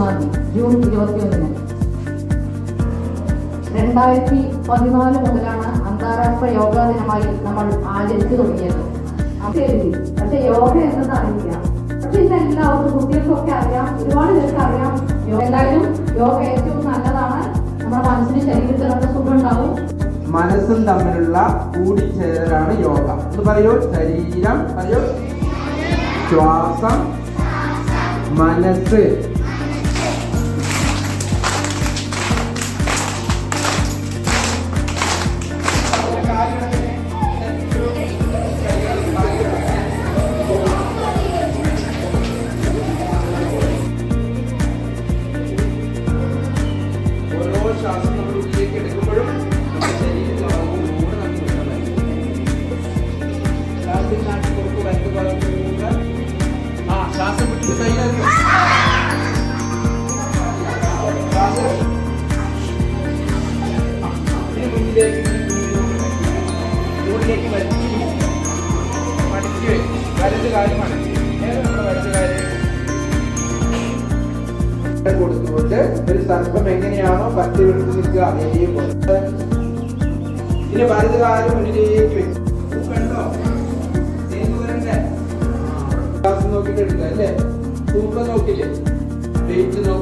June ഇരുപത്തിയൊന്നിന്. രണ്ടായിരത്തി പതിനാല് മുതലാണ് അന്താരാഷ്ട്ര യോഗാ ദിനമായി നമ്മൾ ആചരിച്ചു തുടങ്ങിയത്. പക്ഷെ യോഗ എന്നത് അറിയില്ല. പക്ഷെ ഇന്ന് എല്ലാവർക്കും കുട്ടികൾക്കൊക്കെ അറിയാം ഒരുപാട് പേർക്ക് അറിയാം. എന്തായാലും യോഗ ഏറ്റവും നല്ലതാണ്. നമ്മുടെ മനസ്സിന് ശരീരത്തിനൊക്കെ സുഖം ഉണ്ടാവും. മനസ്സും തമ്മിലുള്ള കൂടിച്ചേരലാണ് യോഗ. എന്ന് പറയൂ ശരീരം പറയൂ. ശ്വാസം മനസ്സ്. ശ്വാസം നമ്മൾ ഉള്ളിലേക്ക് എടുക്കുമ്പോഴും നമ്മുടെ ശരീരത്തിലാവും കൂടെ നമുക്ക് ശ്വാസം നാട്ടിൽ കൊടുക്കുക വലത്ത് ഭാഗത്തുകൂടെ ആ ശ്വാസം വിട്ടിട്ട് ഇനി മുന്നിലേക്ക് മുകളിലേക്ക് വലിച്ച് വെക്കും വലത് കാര്യമാണ് നേരെ നമ്മുടെ വലത് കാര്യം കൊടുത്തുകൊണ്ട് ഒരു സർപ്പം എങ്ങനെയാണോ പറ്റി വിടുത്ത് നിൽക്കുക അതേപോലെ ഇനി വലത് കാലം മുന്നിലേക്ക് വെക്കും കണ്ടോ എടുക്കുക അല്ലേ? തൂക്കം നോക്കില്ലേ? വെയിറ്റ് നോക്കും.